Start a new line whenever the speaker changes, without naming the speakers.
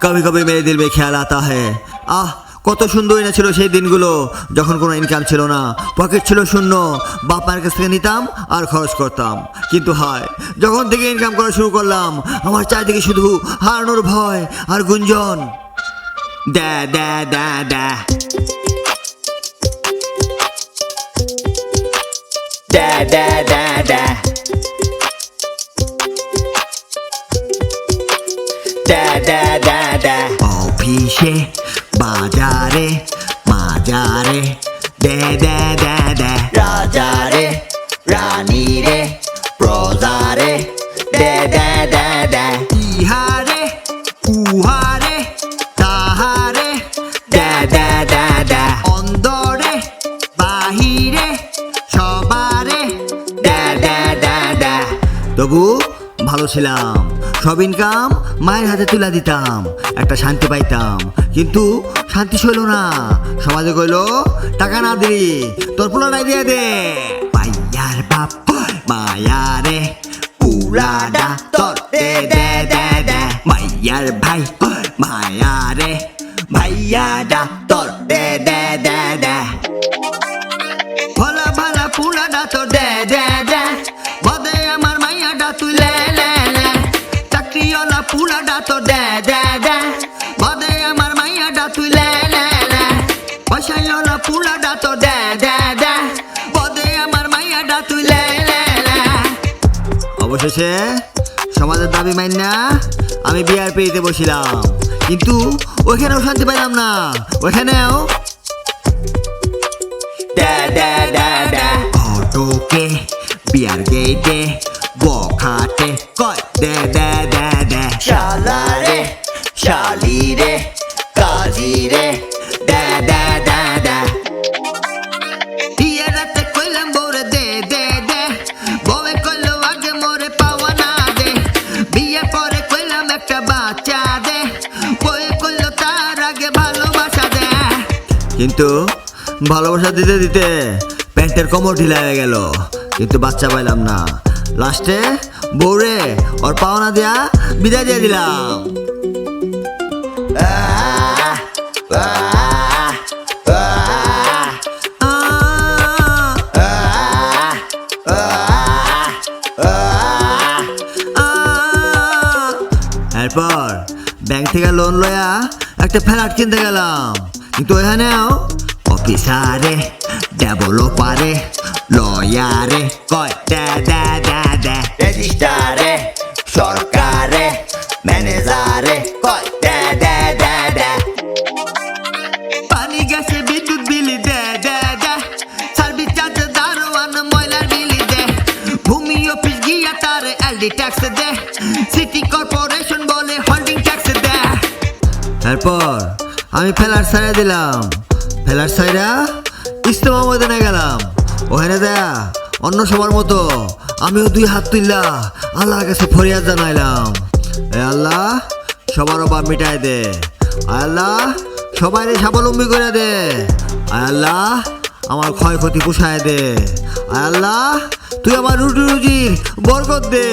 কবি কবি মেরে দিল খেয়াল আতা হ্যাঁ আহ, কত সুন্দরই না ছিল সেই দিনগুলো, যখন কোনো ইনকাম ছিল না। পকেট ছিল শূন্য। বাপ কাছ থেকে নিতাম আর খরচ করতাম। কিন্তু হয়, যখন থেকে ইনকাম করা শুরু করলাম, আমার চারিদিকে শুধু হারানোর ভয় আর গুঞ্জন। দ্যা দ্যা দ্যা দ্যা দ্যা দ্যা দ্যা দে দে দে অফিসে বাজারে মাজারে দে দে দে দে রাজারে রানী রে প্রজারে দে দে দে দে ইহারে উহারে তাহারে দে দে দে দে অন্দরে বাহিরে সবারে দে দে দে দে তবু ভালো ছিলাম। সব ইনকাম মায়ের হাতে তুলে দিতাম, একটা শান্তি পাইতাম। কিন্তু শান্তি ছিল না। সমাজে কইলো, টাকা না দিলি, তোর পোলাটাই দিয়ে দে। পাইয়ার বাপ মায়ারে পুরাডা তোর দে দে দে দে। মাইয়ার ভাই মায়ারে ভাইয়াডা তোর দে দে দে দে। বদে আমার তুই লে লে লে। বদে আমার তুই লে লে লে। অবশেষে সমাজের দাবি মাইন আমি বিয়ার পেয়েতে বসিলাম। কিন্তু ওইখানেও শান্তি পাইলাম না। ওইখানেও অটোকে বিয়ার গেটে বখাটে, কয়? দে দে। শালিরে কাজিরে দে দে দে দে। বিয়েরাতে কইলাম বউরে দে দে দে। বউয়ে কইলো, আগে মোরে পাওয়া না দে। পরে কইলাম একটা বাচ্চা দে। বউয়ে কইলো, তার আগে ভালোবাসা দে। কিন্তু ভালোবাসা দিতে দিতে প্যান্টের কোমর ঢিলা হয়ে গেল। কিন্তু বাচ্চা পাইলাম না। লাস্টে বউরে ওর পাওনা দেয়া বিদায় দিয়ে দিলাম। এরপর ব্যাংক থেকে লোন লয়া একটা ফ্ল্যাট কিনতে গেলাম। কিন্তু এখানেও অফিসারে ডেভেলপারে লয়ারে কয় দে দে দে দে রেজিস্টারে এলডি ট্যাক্স দে সিটি কর্পোরেশন বলে হোল্ডিং ট্যাক্স দে। এরপর আমি ফেলার ছাড়া দিলাম। ফেলার ছাইরা ইস্তমা ময়দানে গেলাম। ওখানে দেয়া অন্য সবার মতো আমিও দুই হাত তুললা আল্লাহর কাছে ফরিয়াদ জানাইলাম। এ আল্লাহ, সবার অভাব মিটাই দে। আল্লাহ সবাই স্বাবলম্বী করে দে। আল্লাহ আমার ক্ষয়ক্ষতি পোষায় দে। আল্লাহ তুই আমার রুটি রুজির বরকত দে।